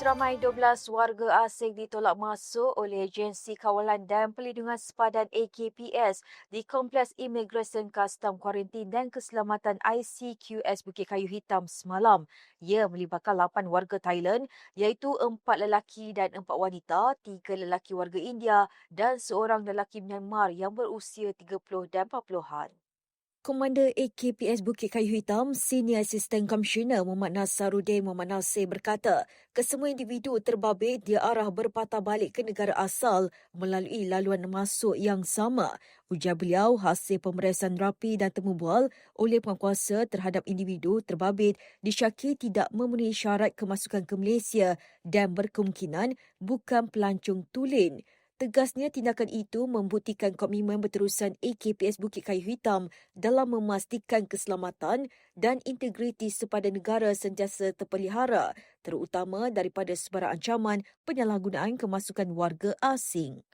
Seramai 12 warga asing ditolak masuk oleh Agensi Kawalan dan Perlindungan Sepadan AKPS di Kompleks Imigresen Kastam Kuarantin dan Keselamatan ICQS Bukit Kayu Hitam semalam. Ia melibatkan 8 warga Thailand iaitu 4 lelaki dan 4 wanita, 3 lelaki warga India dan seorang lelaki Myanmar yang berusia 30 dan 40-an. Komander AKPS Bukit Kayu Hitam, Senior Assistant Commissioner Muhammad Nasaruddin Muhammad Nasir berkata, kesemua individu terbabit diarah berpatah balik ke negara asal melalui laluan masuk yang sama. Ujar beliau hasil pemeriksaan rapi dan temu bual oleh penguasa terhadap individu terbabit disyaki tidak memenuhi syarat kemasukan ke Malaysia dan berkemungkinan bukan pelancong tulen. Tegasnya tindakan itu membuktikan komitmen berterusan AKPS Bukit Kayu Hitam dalam memastikan keselamatan dan integriti sepada negara sentiasa terpelihara terutama daripada sebarang ancaman penyalahgunaan kemasukan warga asing.